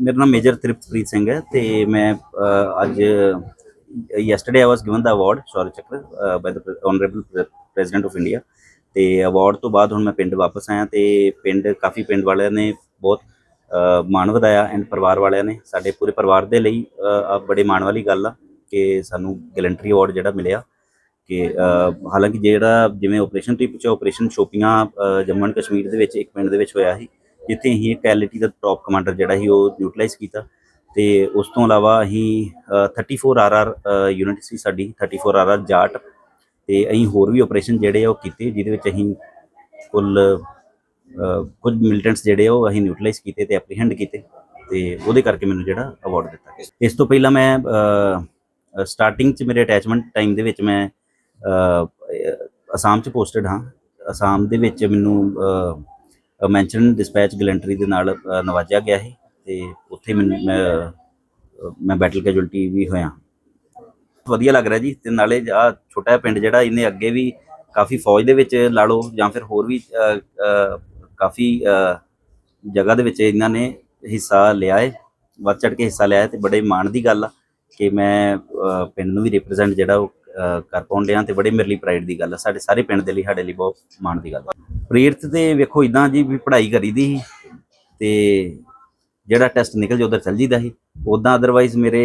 ਮੇਰਾ ਨਾਮ ਮੇਜਰ ਤ੍ਰਿਪਤਪ੍ਰੀਤ ਸਿੰਘ ਹੈ ਤੇ ਮੈਂ ਅੱਜ yesterday I was given the award Shaurya Chakra by the honourable president of India ਤੇ ਅਵਾਰਡ ਤੋਂ ਬਾਅਦ ਹੁਣ ਮੈਂ ਪਿੰਡ ਵਾਪਸ ਆਇਆ ਤੇ ਪਿੰਡ, ਕਾਫੀ ਪਿੰਡ ਵਾਲਿਆਂ ਨੇ ਬਹੁਤ ਮਾਣ ਵਧਾਇਆ ਐਂਡ ਪਰਿਵਾਰ ਵਾਲਿਆਂ ਨੇ ਸਾਡੇ ਪੂਰੇ ਪਰਿਵਾਰ ਦੇ ਲਈ ਬੜੇ ਮਾਣ ਵਾਲੀ ਗੱਲ ਆ ਕਿ ਸਾਨੂੰ ਗੈਲੰਟਰੀ ਅਵਾਰਡ ਜਿਹੜਾ ਮਿਲਿਆ ਕਿ ਹਾਲਾਂਕਿ ਜਿਹੜਾ ਜਿਵੇਂ ਆਪਰੇਸ਼ਨ ਤੁਸੀਂ ਪੁੱਛਿਆ ਆਪਰੇਸ਼ਨ ਸ਼ੋਪੀਆਂ ਜੰਮੂ ਐਂਡ ਕਸ਼ਮੀਰ ਦੇ ਵਿੱਚ ਇੱਕ ਪਿੰਡ ਦੇ ਵਿੱਚ ਹੋਇਆ ਸੀ ਜਿੱਥੇ ਅਸੀਂ ਇੱਕ ਐਲਟੀ ਦਾ ਟੌਪ ਕਮਾਂਡਰ ਜਿਹੜਾ ਸੀ ਉਹ ਨਿਊਟਰਲਾਈਜ਼ ਕੀਤਾ ਤੇ ਉਸ ਤੋਂ ਇਲਾਵਾ ਅਸੀਂ ਅ, 34 ਆਰਆਰ ਯੂਨਿਟ ਸੀ ਸਾਡੀ 34 ਆਰਆਰ ਜਾਟ ਤੇ ਅਸੀਂ ਹੋਰ ਵੀ ਆਪਰੇਸ਼ਨ ਜਿਹੜੇ ਆ ਉਹ ਕੀਤੇ ਜਿਹਦੇ ਵਿੱਚ ਅਸੀਂ ਕੁੱਲ ਕੁਝ ਮਿਲੀਟੈਂਟਸ ਜਿਹੜੇ ਆ ਉਹ ਅਸੀਂ ਨਿਊਟਰਲਾਈਜ਼ ਕੀਤੇ ਤੇ ਐਪਰੀਹੈਂਡ ਕੀਤੇ ਤੇ ਉਹਦੇ ਕਰਕੇ ਮੈਨੂੰ ਜਿਹੜਾ ਅਵਾਰਡ ਦਿੱਤਾ ਗਿਆ। ਇਸ ਤੋਂ ਪਹਿਲਾਂ ਮੈਂ ਸਟਾਰਟਿੰਗ ਚ ਮੇਰੇ ਅਟੈਚਮੈਂਟ ਟਾਈਮ ਦੇ ਵਿੱਚ ਮੈਂ ਅਸਾਮ ਚ ਪੋਸਟਡ ਹਾਂ। ਅਸਾਮ ਦੇ ਵਿੱਚ ਮੈਨੂੰ ਮੈਂਸ਼ਨ ਡਿਸਪੈਚ ਗਲੈਂਟਰੀ ਦੇ ਨਾਲ ਅ, ਨਵਾਜਿਆ ਗਿਆ ਹੈ ਤੇ ਉੱਥੇ ਮੈਨੂੰ ਮੈਂ ਮੈਂ ਬੈਟਲ ਕੈਜੁਅਲਟੀ ਵੀ ਹੋਇਆ। ਵਧੀਆ ਲੱਗ ਰਿਹਾ ਜੀ ਤੇ ਨਾਲੇ ਆ ਛੋਟਾ ਪਿੰਡ ਜਿਹੜਾ ਇਹਨੇ ਅੱਗੇ ਵੀ ਕਾਫੀ ਫੌਜ ਦੇ ਵਿੱਚ ਲਾ ਲਓ ਜਾਂ ਫਿਰ ਹੋਰ ਵੀ ਕਾਫੀ ਜਗ੍ਹਾ ਦੇ ਵਿੱਚ ਇਹਨਾਂ ਨੇ ਹਿੱਸਾ ਲਿਆ ਹੈ ਵੱਧ ਚੜ ਕੇ ਹਿੱਸਾ ਲਿਆ ਹੈ ਤੇ ਬੜੇ ਮਾਣ ਦੀ ਗੱਲ ਆ ਕਿ ਮੈਂ ਪਿੰਡ ਨੂੰ ਵੀ ਰਿਪਰੈਜ਼ੈਂਟ ਜਿਹੜਾ ਉਹ ਕਰ ਪਾਉਣ ਡਿਆ ਤੇ ਬੜੇ ਮੇਰੇ ਲਈ ਪ੍ਰਾਈਡ ਦੀ ਗੱਲ ਆ। ਸਾਡੇ ਸਾਰੇ ਪਿੰਡ ਦੇ ਲਈ ਸਾਡੇ ਲਈ ਬਹੁਤ ਮਾਣ ਦੀ ਗੱਲ ਆ। ਪ੍ਰੇਰਿਤ ਤੇ ਵੇਖੋ ਇਦਾਂ ਜੀ ਵੀ ਪੜ੍ਹਾਈ ਕਰੀਦੀ ਸੀ ਤੇ ਜਿਹੜਾ ਟੈਸਟ ਨਿਕਲ ਜਾ ਉਧਰ ਚੱਲ ਜੀਦਾ ਸੀ। ਉਦਾਂ ਅਦਰਵਾਈਜ਼ ਮੇਰੇ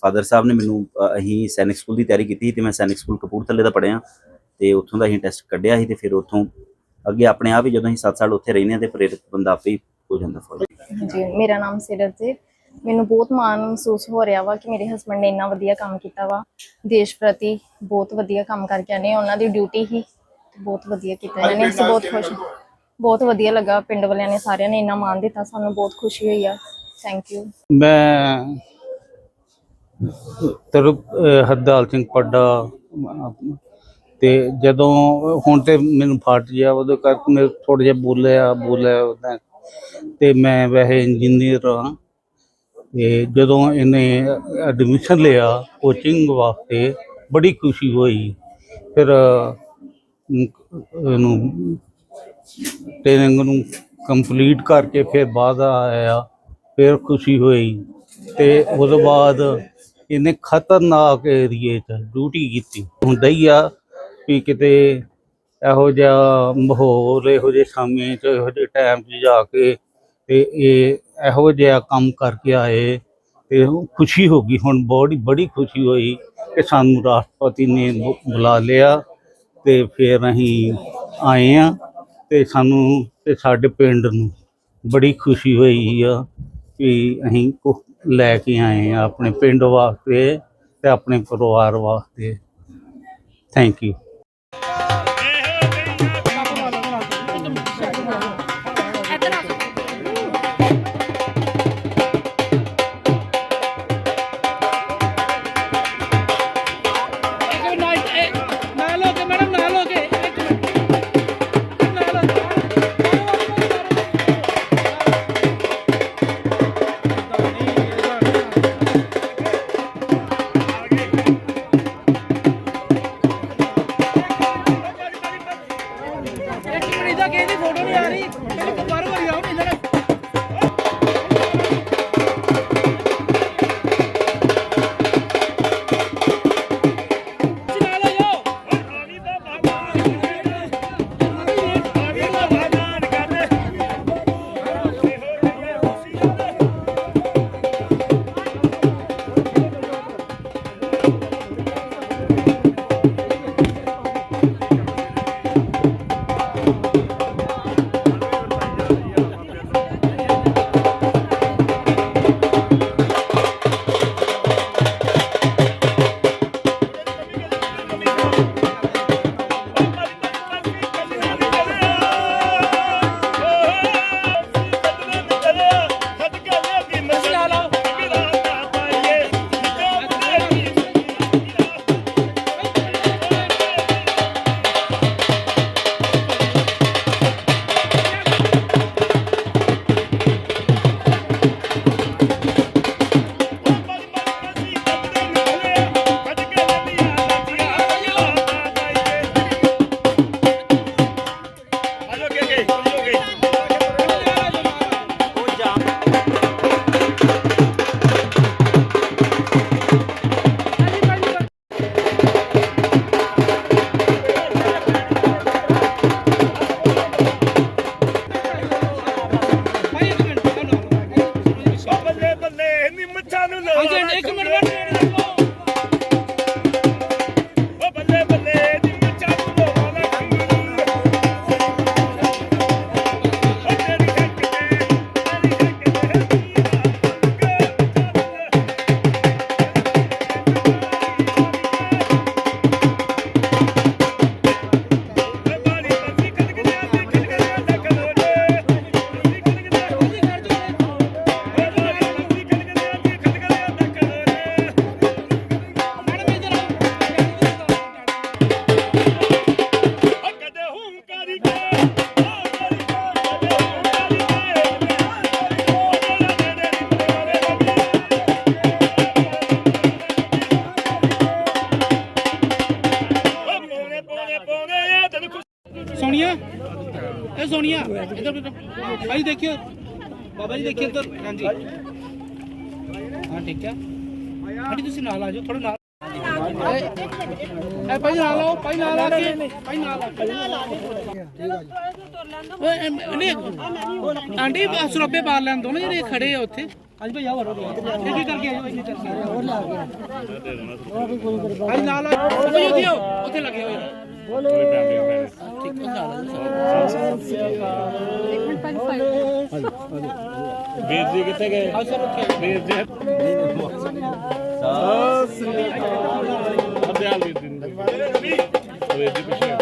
ਫਾਦਰ ਸਾਹਿਬ ਨੇ ਮੈਨੂੰ ਅ, ਸੈਨਿਕ ਸਕੂਲ ਦੀ ਤਿਆਰੀ ਕੀਤੀ ਤੇ ਮੈਂ ਸੈਨਿਕ ਸਕੂਲ ਕਪੂਰਥਲੇ ਦਾ ਪੜ੍ਹਿਆ। ਤੇ ਉੱਥੋਂ ਦਾ ਅਸੀਂ ਟੈਸਟ ਕੱਢਿਆ ਸੀ ਤੇ ਫਿਰ ਉੱਥੋਂ ਅੱਗੇ ਆਪਣੇ ਆਪ ਹੀ ਜਦੋਂ ਅਸੀਂ 7 ਸਾਲ ਉੱਥੇ ਰਹਿੰਦੇ ਹਾਂ ਤੇ ਪ੍ਰੇਰਿਤ ਬੰਦਾ ਆਪੇ ਹੋ ਜਾਂਦਾ ਫੌਜ ਜੀ ਮੇਰਾ ਨਾਮ ਸਿਰਤ ਹੈ ਮੈਨੂੰ ਬਹੁਤ ਮਾਣ ਮਹਿਸੂਸ ਹੋ ਰਿਹਾ ਵਾ ਕਿ ਮੇਰੇ ਹਸਬੰਡ ਨੇ ਇੰਨਾ ਵਧੀਆ ਕੰਮ ਕੀਤਾ ਵਾ। ਦੇਸ਼ ਪ੍ਰਤੀ ਬਹੁਤ ਵਧੀਆ ਕੰਮ ਕਰਕੇ ਆਨੇ ਉਹਨਾਂ ਦੀ ਡਿਊਟੀ ਹੀ ਬਹੁਤ ਵਧੀਆ ਕੀਤਾ ਇਹਨਾਂ ਨੇ ਅਸੀਂ ਬਹੁਤ ਖੁਸ਼ ਬਹੁਤ ਵਧੀਆ ਲੱਗਾ ਪਿੰਡ ਵਾਲਿਆਂ ਨੇ ਸਾਰਿਆਂ ਨੇ ਇੰਨਾ ਮਾਣ ਦਿੱਤਾ ਸਾਨੂੰ ਬਹੁਤ ਖੁਸ਼ੀ ਹੋਈ ਆ। ਥੈਂਕ ਯੂ ਮੈਂ ਤਰ ਹਰਦਾਲ ਸਿੰਘ ਪੱਡਾ ਤੇ ਜਦੋਂ ਹੁਣ ਤੇ ਮੈਨੂੰ ਫਟ ਗਿਆ ਉਹਦੇ ਕਰਕੇ ਮੈਂ ਥੋੜਾ ਜਿਹਾ ਬੋਲਿਆ ਬੋਲਿਆ ਤੇ ਮੈਂ ਵੈਸੇ ਇੰਜੀਨੀਅਰ ਹਾਂ। ਤੇ ਜਦੋਂ ਇਹਨੇ ਐਡਮਿਸ਼ਨ ਲਿਆ ਕੋਚਿੰਗ ਵਾਸਤੇ ਬੜੀ ਖੁਸ਼ੀ ਹੋਈ। ਫਿਰ ਅਮ, ਇਹਨੂੰ ਟ੍ਰੇਨਿੰਗ ਨੂੰ ਕੰਪਲੀਟ ਕਰਕੇ ਫਿਰ ਬਾਅਦ ਆਇਆ ਫਿਰ ਖੁਸ਼ੀ ਹੋਈ ਤੇ ਤੋਂ ਬਾਅਦ ਇਹਨੇ ਖਤਰਨਾਕ ਏਰੀਏ 'ਚ ਡਿਊਟੀ ਕੀਤੀ। ਹੁੰਦਾ ਹੀ ਆ ਵੀ ਕਿਤੇ ਇਹੋ ਜਿਹਾ ਮਾਹੌਲ ਇਹੋ ਜਿਹੇ ਸਮੇਂ 'ਚ ਇਹੋ ਜਿਹੇ ਟਾਈਮ 'ਚ ਜਾ ਕੇ ਤੇ ਇਹ ਇਹੋ ਜਿਹਾ ਕੰਮ ਕਰਕੇ ਆਏ ਤੇ ਖੁਸ਼ੀ ਹੋ ਗਈ। ਹੁਣ ਬੜੀ ਬੜੀ ਖੁਸ਼ੀ ਹੋਈ ਕਿ ਸਾਨੂੰ ਰਾਸ਼ਟਰਪਤੀ ਨੇ ਬੁ- ਬੁਲਾ ਲਿਆ। ਤੇ ਫਿਰ ਅਸੀਂ ਆਏ ਆ ਤੇ ਸਾਨੂੰ ਤੇ ਸਾਡੇ ਪਿੰਡ ਨੂੰ ਬੜੀ ਖੁਸ਼ੀ ਹੋਈ ਆ ਕਿ ਅਸੀਂ ਕੁ ਲੈ ਕੇ ਆਏ ਆ ਆਪਣੇ ਪਿੰਡ ਵਾਸਤੇ ਤੇ ਆਪਣੇ ਪਰਿਵਾਰ ਵਾਸਤੇ। ਥੈਂਕ ਯੂ ਕੇ ਫੋਟੋ ਨਹੀਂ ਆ ਰਹੀ। ਇਹਨੂੰ ਬਾਹਰੋਂ ਨੂੰ ਹਾਂਜੀ ਲੋਹਾ ਭਾਈ ਦੇਖਿਓ। ਬਾਬਾ ਜੀ ਦੇਖਿਓ ਇੱਧਰ। ਹਾਂਜੀ। ਹਾਂ ਠੀਕ ਹੈ। ਆਂਟੀ ਤੁਸੀਂ ਨਾਲ ਆ ਜਾਓ। ਥੋੜਾ ਨਾਲ। ਇਹ ਭਾਈ ਨਾਲ ਆਓ। ਭਾਈ ਨਾਲ ਆ ਕੇ। ਭਾਈ ਨਾਲ ਆ ਕੇ। ਨਹੀਂ। ਆਂਟੀ ਸੁਰੱਬੇ ਬਾਹਰ ਲੈਣ ਦੋ ਨਾ ਜਿਹੜੇ ਖੜੇ ਆ ਉੱਥੇ। ਅੱਜ ਭਾਈ ਆਵਰ ਇਹ ਕੀ ਕਰਕੇ ਆਇਓ ਇੱਥੇ ਚੱਲ ਹੋਰ ਲਾ ਗਿਆ ਨਾਲ ਆ। ਉੱਥੇ ਆਓ, ਲੱਗੇ ਹੋਏ ਨੇ। ਠੀਕ ਹੈ ਨਾਲ ਵੀਰ ਜੀ ਕਿੱਥੇ ਗਏ ਵੀਰ ਜੀ ਅਬਦਿਆਲ ਵੀਰ ਜੀ ਵੀਰ ਜੀ ਪਿੱਛੇ